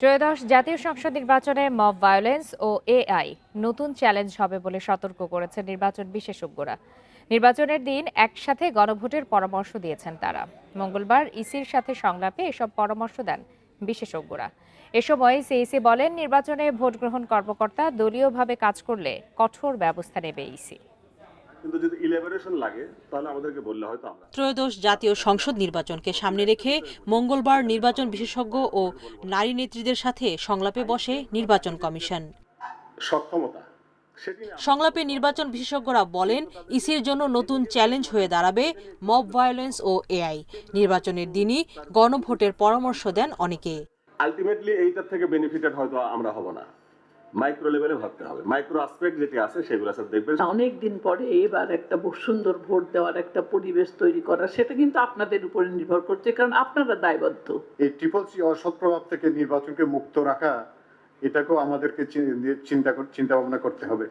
ত্রয়োদশ জাতীয় সংসদ নির্বাচনে মব ভায়োলেন্স ও এআই নতুন চ্যালেঞ্জ হবে বলে সতর্ক করেছে নির্বাচন বিশেষজ্ঞরা। নির্বাচনের দিন একসাথে গণভোটের পরামর্শ দিয়েছেন তারা। মঙ্গলবার ইসির সাথে সংলাপে এসব পরামর্শ দেন বিশেষজ্ঞরা। এ সময় সিইসি বলেন, নির্বাচনে ভোট গ্রহণ কর্মকর্তা দলীয়ভাবে কাজ করলে কঠোর ব্যবস্থা নেবে ইসি। কিন্তু যদি ইলেবোরেশন লাগে তাহলে আমাদেরকে বললে হয়তো আমরা। ত্রয়োদশ জাতীয় সংসদ নির্বাচনকে সামনে রেখে মঙ্গলবার নির্বাচন বিশেষজ্ঞ ও নারী নেত্রীদের সাথে সংলাপে বসে নির্বাচন কমিশন। সক্ষমতা সংলাপে নির্বাচন বিশেষজ্ঞরা বলেন ইসির জন্য নতুন চ্যালেঞ্জ হয়ে দাঁড়াবে মব ভায়োলেন্স ও এআই। নির্বাচনের দিনই গণভোটের পরামর্শ দেন অনেকে। আলটিমেটলি এইটার থেকে বেনিফিটেড হয়তো আমরা হব না। মাইক্রো লেভেলে ভাবতে হবে। মাইক্রো আসপেক্ট যেটি আছে সেগুলো স্যার দেখবেন। অনেক দিন পরে এবার একটা সুন্দর ভোট দেওয়ার একটা পরিবেশ তৈরি করা সেটা কিন্তু আপনাদের উপরে নির্ভর করছে কারণ আপনারা দায়বদ্ধ। এই ট্রিপল সি অসৎ প্রভাব থেকে নির্বাচনকে মুক্ত রাখা এটাকেও আমাদেরকে চিন্তা চিন্তা ভাবনা করতে হবে।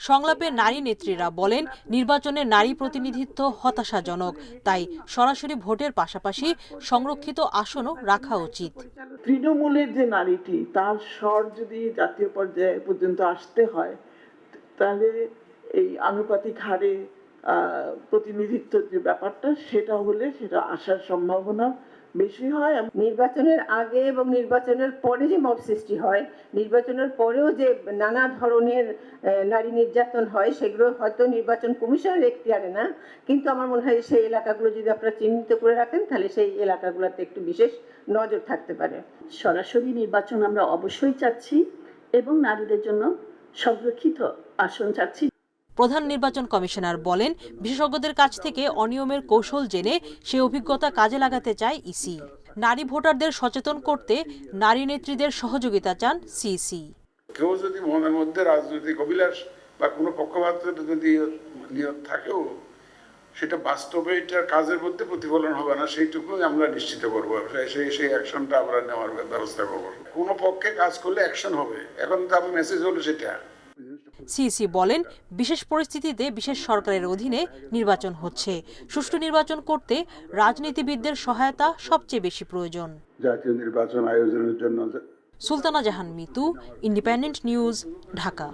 সংলাপে নারী নেত্রীরা বলেন নির্বাচনে নারী প্রতিনিধিত্ব হতাশাজনক তাই সরাসরি ভোটের পাশাপাশি সংরক্ষিত আসনও রাখা উচিত। তৃণমূলের যে নারীটি তার স্বর যদি জাতীয় পর্যায়ে পর্যন্ত আসতে হয় তাহলে এই আনুপাতিক হারে আহ, প্রতিনিধিত্বের যে ব্যাপারটা সেটা হলে সেটা আসার সম্ভাবনা বেশি হয় নির্বাচনের আগে এবং নির্বাচনের পরে যে মব সৃষ্টি হয়, নির্বাচনের পরেও যে নানা ধরনের নারী নির্যাতন হয়, সেগুলো হয়তো নির্বাচন কমিশনের এখতিয়ারে না। কিন্তু আমার মনে হয় সেই এলাকাগুলো যদি আপনারা চিহ্নিত করে রাখেন, তাহলে সেই এলাকাগুলোতে একটু বিশেষ নজর থাকতে পারে। সরাসরি নির্বাচন আমরা অবশ্যই চাচ্ছি এবং নারীদের জন্য সংরক্ষিত আসন চাচ্ছি। প্রধান নির্বাচন কমিশনার বলেন, বিশেষজ্ঞদের কাছ থেকে অনিয়মের কৌশল জেনে সে অভিজ্ঞতা কাজে লাগাতে চায় ইসি। নারী ভোটারদের সচেতন করতে নারী নেত্রীদের সহযোগিতা চান সিসি কেউ যদি মনের মধ্যে রাজনৈতিক অভিলাষ বা কোনো পক্ষপাত যদি নিয়ত থাকেও, সেটা বাস্তবে এটা কাজের মধ্যে প্রতিফলন হবে না, সেইটুকুই আমরা নিশ্চিত করব। সেই সেই অ্যাকশনটা আমরা নেওয়ার ব্যবস্থা করব। কোনো পক্ষে কাজ করলে অ্যাকশন হবে। এখন তো আমি মেসেজ হলো সেটা। সিসি বলেন বিশেষ পরিস্থিতিতে বিশেষ সরকারের অধীনে নির্বাচন হচ্ছে। সুষ্ঠু নির্বাচন করতে রাজনীতিবিদদের সহায়তা সবচেয়ে বেশি প্রয়োজন। জাতীয় নির্বাচন আয়োজনের জন্য সুলতানা জাহান মিতু ইন্ডিপেন্ডেন্ট নিউজ ঢাকা।